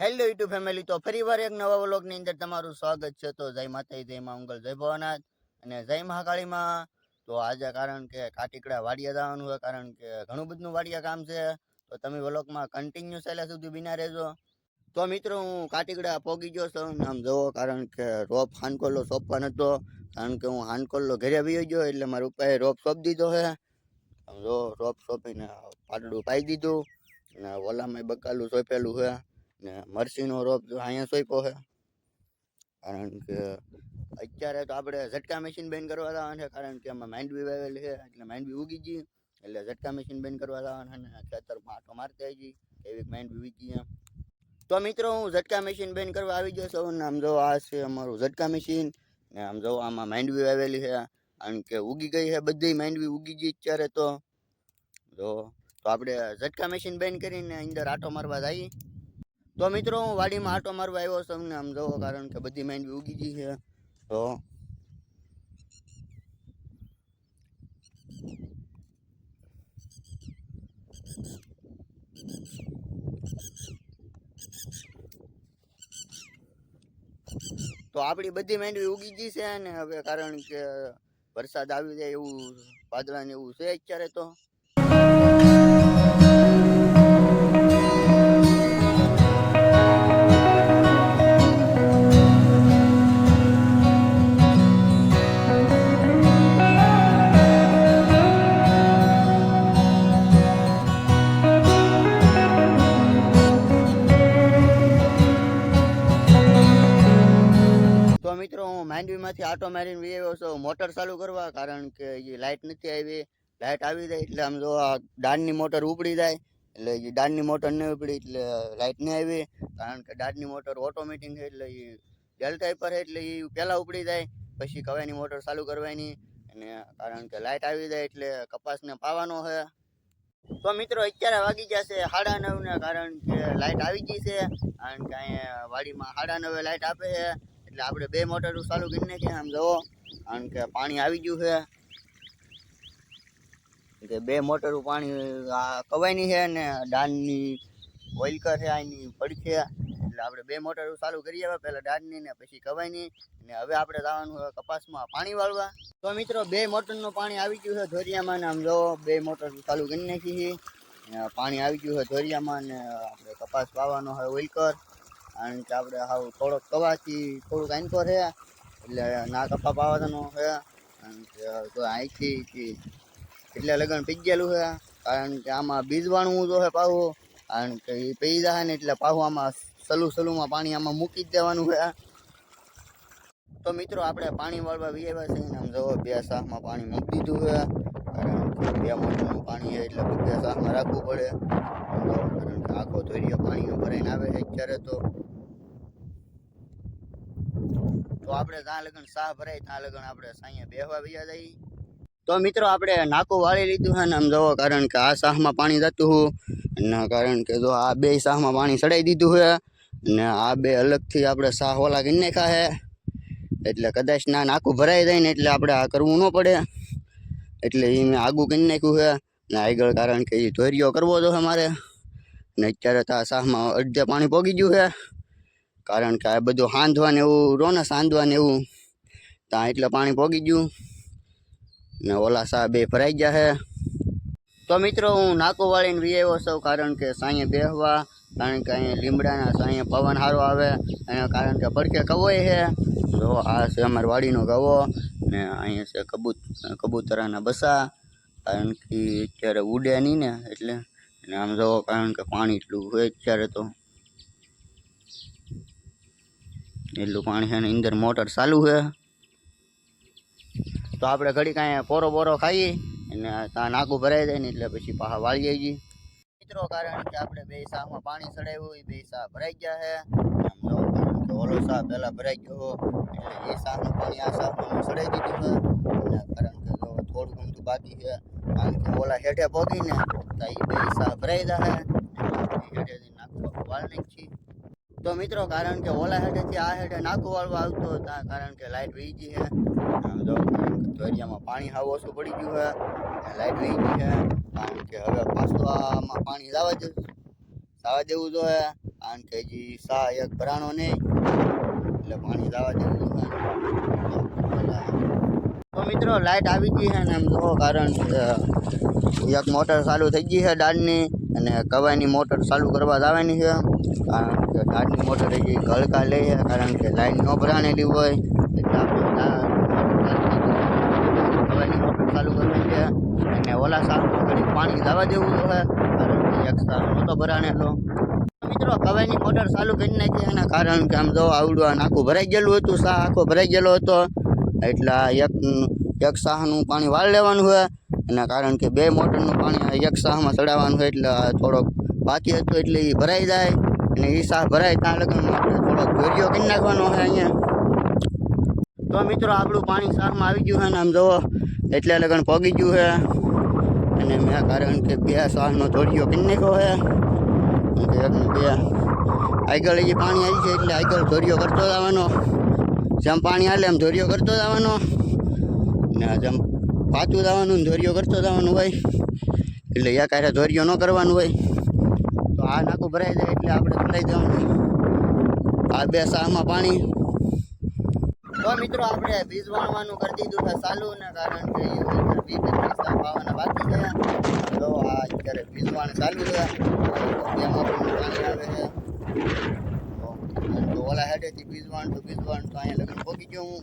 Hello YouTube family તો ફરી વાર એક નવા વ્લોગની અંદર તમારું સ્વાગત છે. તો જય માતાજી, જય મા મંગલ, જય ભવનાથ અને જય મહાકાળીમાં. તો આજે કારણ કે કાટીકડા વાડિયા જવાનું હોય કારણ કે ઘણું બધું વાડિયા કામ છે. તો તમે વ્લોગમાં કન્ટિન્યુ છેલ્લા સુધી બિના રહેજો. તો મિત્રો, હું કાટીકડા પોગી ગયો છું. આમ જવો કારણ કે રોપ હાનકોલ્લો સોંપવા નતો. કારણ કે હું હાનકોલ્લો ઘરે આવી ગયો એટલે મારા ઉપાય રોપ સોંપ દીધો છે. આમ જો રોપ સોંપીને પાટડું પાઈ દીધું અને ઓલામાં બકાલું સોંપેલું છે. ને મરસીનો રોપ જો અહીંયા સોંપ્યો છે. કારણ કે અત્યારે તો આપણે ઝટકા મશીન બેન કરવા જવાનું છે, કારણ કે આમાં માંડવી વાવેલી છે, એટલે માંડવી ઉગી ગઈ, એટલે ઝટકા મશીન બેન કરવા જવાનું છે ને ખેતરમાં આટો મારતા આવી એવી માંડવી ઉગી એમ. તો મિત્રો, હું ઝટકા મશીન બેન કરવા આવી ગયો છું ને આમ જો આ છે અમારું ઝટકા મશીન ને આમ જો આમાં માંડવી વાવેલી છે, કારણ કે ઉગી ગઈ છે બધી માંડવી ઉગી ગઈ અત્યારે તો. જો, તો આપણે ઝટકા મશીન બેન કરીને અંદર આટો મારવા જઈએ. તો મિત્રો, હું વાડીમાં આટો મારવા આવ્યો છું તમને આમ જવો, કારણ કે બધી માંડવી ઉગી ગઈ છે. તો તો આપણી બધી માંડવી ઉગી ગઈ છે ને, હવે કારણ કે વરસાદ આવી જાય એવું, વાદળાને એવું છે અત્યારે તો તો. હું આટો મારીને વી આવ્યો છો મોટર ચાલુ કરવા, કારણ કે એ લાઇટ નથી આવી. લાઇટ આવી જાય એટલે આમ જો આ દાળની મોટર ઉપડી જાય, એટલે એ દાળની મોટર નહીં ઉપડી, એટલે લાઇટ નહીં આવી. કારણ કે દાળની મોટર ઓટોમેટિક છે એટલે એ ડેલ્ટા પર એટલે એ પહેલાં ઉપડી જાય, પછી કવાયની મોટર ચાલુ કરવાની. અને કારણ કે લાઇટ આવી જાય એટલે કપાસને પાવાનો છે. તો મિત્રો, અત્યારે વાગી ગયા છે સાડા નવ ને કારણ કે લાઇટ આવી ગઈ છે. કારણ કે અહીંયા વાડીમાં સાડા નવે લાઇટ આપે છે. એટલે આપણે બે મોટર ચાલુ કરી નાખીએ, આમ જવો કારણ કે પાણી આવી ગયું છે. કે બે મોટરું પાણી કવાયની છે ને ડાનની ઓઇલકર છે, આની પડખે એટલે આપણે બે મોટર ચાલુ કરી આવે, પહેલાં ડાનની ને પછી કવાયની. ને હવે આપણે જવાનું હવે કપાસમાં પાણી વાળવા. તો મિત્રો, બે મોટરનું પાણી આવી ગયું છે ધોરિયામાં ને આમ જો બે મોટર ચાલુ કરી નાખી છે પાણી આવી ગયું છે ધોરિયામાં ને આપણે કપાસ વાવવાનો હોય ઓઇલકર કારણ કે આપણે હાવ થોડોક કવાથી થોડુંક આંકો છે, એટલે ના કપા પાવાનો છે, કારણ અહીંથી એટલે લગન પી ગયેલું છે, કારણ કે આમાં બીજવાણું જો છે પાવું કારણ કે એ પી જાય ને એટલે પાવું આમાં સલું સલુમાં પાણી આમાં મૂકી જ દેવાનું છે. તો મિત્રો, આપણે પાણી વાળવા વિયેવા છીએ આમ જવો બે શાકમાં પાણી મૂકી દીધું છે બે મોટરનું પાણી એટલે બે શાકમાં રાખવું પડે. આખો ધોરિયો ભરાઈને આવે છે અત્યારે તો. તો આપણે ત્યાં લગન શાહ ભરાય, ત્યાં લગન આપણે સાંયે બેહવા બીજા જઈ તો મિત્રો આપણે નાકું વાળી લીધું છે ને આમ જવો, કારણ કે આ શાહમાં પાણી જતું હું અને કારણ કે જો આ બે શાહમાં પાણી ચડાવી દીધું છે ને આ બે અલગથી આપણે શાહ ઓલા કરી નાખ્યા છે. એટલે કદાચ ના નાકું ભરાઈ જાય ને એટલે આપણે આ કરવું ન પડે. એટલે એ મેં આગું કરી નાખ્યું છે. ને આગળ કારણ કે એ ધોરિયો કરવો તો મારે. ને અત્યારે તો આ શાહમાં અડધે પાણી પોગી ગયું છે. કારણ કે આ બધું હાંધવા ને એવું રોને સાંધવાને એવું ત્યાં એટલે પાણી પોગી ગયું. ને ઓલા શાહ બે ભરાઈ ગયા છે. તો મિત્રો, હું નાકો વાળીને વી આવ્યો છું કારણ કે સાંજે બેહવા, કારણ કે અહીંયા લીમડાના સાંયે પવન સારો આવે, અને કારણ કે પડકે કવોય છે. જો આ છે અમારી વાડીનો કવો ને અહીંયા છે કબૂત, કબૂતરાના બસા, કારણ કે અત્યારે ઉડે નહીં ને, એટલે ને આમ જો કારણ કે પાણી એટલું હોય અત્યારે તો. એટલું પાણી છે ને અંદર મોટર ચાલુ છે. તો આપણે ઘડી કાંઈ પોરો પોરો ખાઈએ અને ત્યાં નાકું ભરાઈ જાય ને એટલે પછી પાછા વાળી જઈએ મિત્રો, કારણ કે આપણે બે શાહમાં પાણી ચડાવ્યું એ બે શાહ ભરાઈ ગયા છે. આમ જો કારણ કે ઓલો શાહ પહેલાં ભરાઈ ગયો એટલે એ શાહનું પાણી આ શાહમાં ચડાવી દીધું છે. અને કારણ કે જો થોડું ઘણું બાકી છે. કારણ કે ઓલા હેઠે પગીને તો એ બે શાહ ભરાઈ જાય હેઠેથી નાખું વાળ નાખી તો મિત્રો, કારણ કે ઓલા હેઠેથી આ હેઠે નાખું વાળવા આવતો હતા કારણ કે લાઇટ વહી ગઈ છે પાણી હાવ ઓછું પડી ગયું છે લાઇટ વહી ગઈ છે કારણ કે હવે પાછું આમાં પાણી જવા જવું જવા દેવું જોઈએ. કારણ કે હજી સા એક ભરાણો નહીં. એટલે પાણી લાવા દેવું છે. તો મિત્રો લાઇટ આવી ગઈ છે ને એમ જો કારણ એક મોટર ચાલુ થઈ ગઈ છે દાળની અને કવાયની મોટર ચાલુ કરવા જવાની છે. કારણ કે દાળની મોટર એ ગળકા લે છે, કારણ કે લાઇટ ન ભરાણેલી હોય. એટલે મોટર ચાલુ કરવાની છે અને ઓલા સારું પાણી જવા દેવું છે, કારણ કે એક સાલ નહોતો ભરાણેલો. મિત્રો, કવાયની મોટર ચાલુ કરી નાખી એના કારણ કે આમ જો આવડું આ નાખું ભરાઈ ગયેલું હતું શાહ આખો ભરાઈ ગયેલો હતો. એટલે એક એક શાહનું પાણી વાળ લેવાનું હોય, એના કારણ કે બે મોટરનું પાણી એક શાહમાં ચડાવવાનું હોય એટલે થોડોક બાકી હતું એટલે એ ભરાઈ જાય, અને એ શાહ ભરાય ત્યાં લગન થોડોક દોરિયો કરી નાખવાનો હોય અહીંયા. તો મિત્રો, આપણું પાણી શાહમાં આવી ગયું છે ને આમ જુઓ એટલે લગન પગી ગયું છે અને મેં કારણ કે બે શાહનો ધોળિયો કરી નાખ્યો છે અને બે આગળ એ પાણી આવી છે એટલે આગળ દોરિયો કરતો જવાનો જેમ પાણી હાલે એમ ધોરિયો કરતો જવાનો. ને જેમ પાછું જવાનું ધોરિયો કરતો જવાનું હોય. એટલે એક હારે ધોરિયો ન કરવાનું હોય. તો આ નાકું ભરાઈ જાય એટલે આપણે ભરાઈ જવાનું. આ બે શાહમાં પાણી. તો મિત્રો આપણે બીજ વાણવાનું કરી દીધું છે ચાલુ ને કારણ કે બીજ બાકી ગયા. તો આ અત્યારે બીજ વાણ ચાલુ છે એમાં પાણી આવે છે. ઓલા હેડેથી બીજવાણ તો બીજવાણ તો અહીંયા લગન પહોંચી ગયો હું.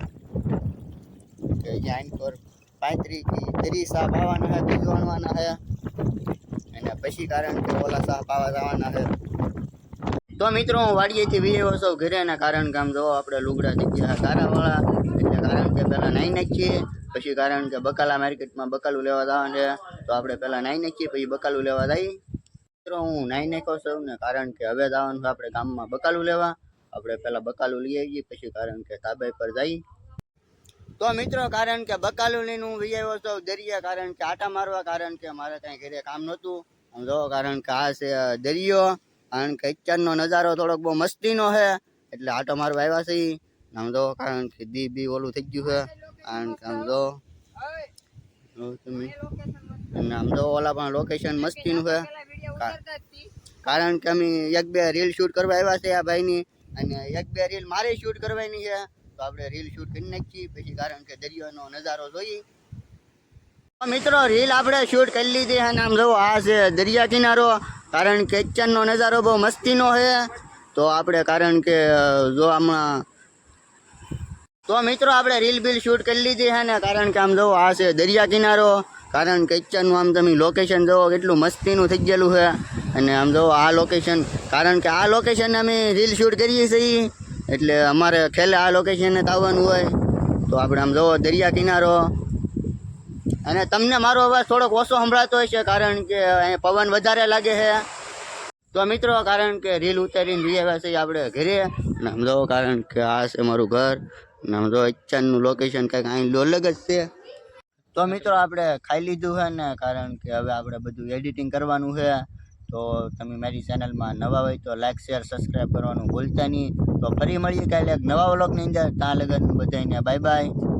કે અહીંયા આઈન પર પાંત્રીસથી ત્રીસ સાપ આવવાના છે બીજ વાણવાના છે અને પછી કારણ કે ઓલા સાપ આવવા જવાના છે તો મિત્રો, હું વાડીએથી વીએ સૌ ઘરે ને કારણ કે આમ જો આપણે લુગડા થઈ ગયા કારાવાળા એટલે કારણ કે પહેલાં નાહી નાખીએ, પછી કારણ કે બકાલા માર્કેટમાં બકાલું લેવા જવાનું છે, તો આપણે પહેલાં નાહી નાખીએ, પછી બકાલું લેવા જઈએ. મિત્રો, હું નાહી નાખ્યો છું ને કારણ કે હવે જવાનું છે આપણે ગામમાં બકાલું લેવા. આપણે પહેલાં બકાલું લઈ આવીએ, પછી કારણ કે તાબાઈ પર જઈએ તો મિત્રો, કારણ કે બકાલું લઈને હું વી આવ્યો છું દરિયા, કારણ કે આટા મારવા, કારણ કે મારે કાંઈ ઘરે કામ નહોતું. આમ જો, કારણ કે આ છે દરિયો, કારણ કે અત્યારનો નજારો થોડોક બહુ મસ્તીનો છે, એટલે આટો મારવા આવ્યા છે. આમ જો, કારણ કે દી બી ઓલું થઈ ગયું છે. કારણ કે આમ જો અને આમ જો, ઓલા પણ લોકેશન મસ્તીનું છે. કારણ કે અમે એક બે રીલ શૂટ કરવા આવ્યા છે આ ભાઈની. અને એક બે રીલ મારે શૂટ કરવાની છે, તો આપણે રીલ શૂટ કરી નાખીએ. પછી કારણ કે દરિયાનો નજારો જોઈએ. મિત્રો રીલ આપણે શૂટ કરી લીધી અને આમ જો આ છે દરિયા કિનારો. કારણ કે કિચનનો નજારો બહુ મસ્તીનો છે. તો આપણે કારણ કે, જો હમણાં તો મિત્રો, આપણે રીલ બીલ શૂટ કરી લીધી છે ને, કારણ કે આમ જો આ છે દરિયા કિનારો. કારણ કે અત્યારનું આમ તમે લોકેશન જુઓ, કેટલું મસ્તીનું થઈ ગયેલું છે. અને આમ જો આ લોકેશન કારણ કે આ લોકેશન અમે રીલ શૂટ કરીએ છીએ. એટલે અમારે ખેલે આ લોકેશને જ આવવાનું હોય. તો આપણે આમ જુઓ, દરિયા કિનારો. અને તમને મારો અવાજ થોડોક ઓછો સંભળાતો છે કારણ કે પવન વધારે લાગે છે. તો મિત્રો, કારણ કે રીલ ઉતારીને લઈ આવ્યા આપણે ઘરે. અને આમ જો કારણ કે આ છે મારું ઘર. અને આમ જો અત્યારનું લોકેશન કંઈક અહીં અલગ જ છે. તો મિત્રો આપણે ખાઈ લીધું છે ને, કારણ કે હવે આપણે બધું એડિટિંગ કરવાનું છે. તો તમે મારી ચેનલમાં નવા હોય તો લાઈક શેર સબસ્ક્રાઈબ કરવાનું ભૂલતા નહીં. તો ફરી મળીએ કાલે એક નવા વ્લોગની અંદર. ત્યાં લગન બધાને બાય બાય